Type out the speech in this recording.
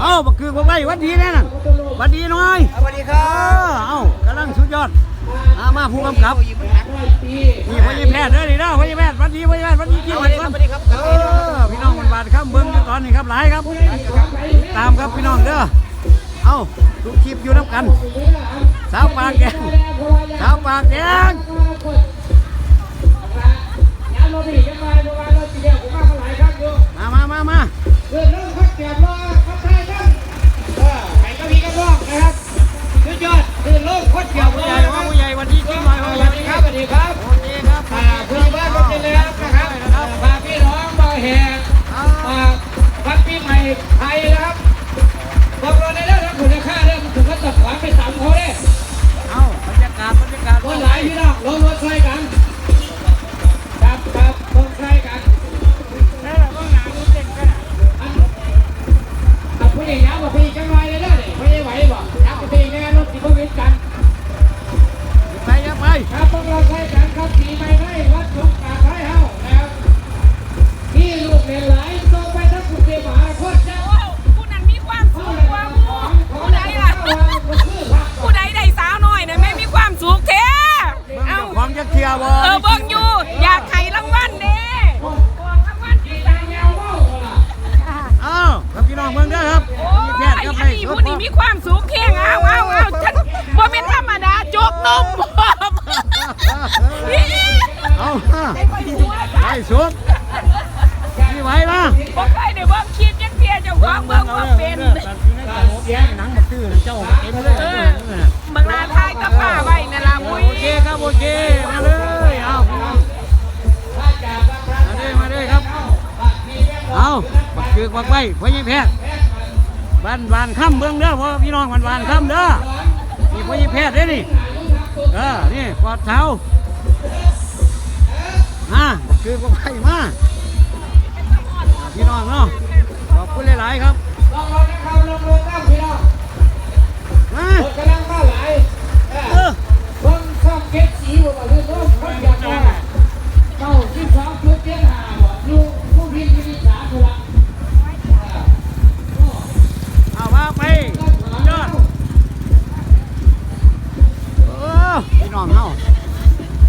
เอ้าบักคือบักไว้วันดีแน่น่ะวันดีหน่อยสวัสดีคเอรับอเอ้ากำลังสุดยอดมามาผู้กำกับนี่พญแพทย์เด้อนี่เด้อพญแพทย์วันดีพญแพทย์วันดีกินสกัวันสดีคก่รัอบนสวัสดีครับเออพี่น้องมันบาดครับเบิ้งอยู่ตอนนี้ครับหลายครับ ตามครับพี่น้องเด้อเอ้าทุกคลิปอยู่น้ำกัน สาวปากแดงสาวปากแดง กพักแกมผู้ใหญ่ว่าผู้ใหญ่วันดีกินหน่อยสวัสดีครับสวัสดีครับโอเคครับอ่าคุณบ้านรถเจริญนะครับพากพี่น้องมาแห่มาวัดปีใหม่ไทยนะครับบอกเราในเรื่องของคุณค่าเรื่องถึงก็ตัดขวางไปสามเขาเลยเอ้าบรรยากาศบรรยากาศคนหลายพี่น้องลงรถช่วยกันครับครับลงช่วยกันถ้าผู้ใหญ่ยับว่าพี่จังไรเลยเด้อนี่ไม่ไหวบ่ยับว่าพี่แน่รถที่พวกนี้กัน ใช้กันครับปีใหม่ได้วัดสงกรานต์ไทยเฮานะครับพี่ลูกเรียนหลายโตไปทั้งกรุงเทพมหานครจ้าผู้นั้นมีความสุขกว่าผู้ผู้ใดล่ะผู้ใดได้สาวน้อยนะไม่มีความสุขแท้เบิ่งเอาเจ้าของจะเคลียบเออเบิ่งอยู่อยากให้รางวัลเด้องราวัลที่ต่างเว้าเอ้าครับพี่น้องเบิ่งเด้อครับโอ้มียแพทย์อันกับนี้ให้ผู้นี้มีความสุข ไปสุดนี่ไหวนะบ่เคยได้เบิ่งคลิปจังเที่ยเจ้าของเบิ่งบ่เป็นหนังบักตื้อเจ้าเต็มเลยเออเบิ่งหน้าทายกับป้าไว้นั่นล่ะมุ้ยโอเคครับโอเคมาเลยเอาพี่น้องมาเลยมาเลยครับเอาบักคือบักไว้พ่อยิ่งแพทย์บ้านบ้านค่ำเบื้องเด้อพ่อพี่น้องบ้านบ้านค่ำเด้อนี่พ่อยิ่งแพทย์เด้อนี่เออนี่กอดเท้า คือก็ไว้มาพี่น้องเนาะขอบคุณหลาย ๆ ครับ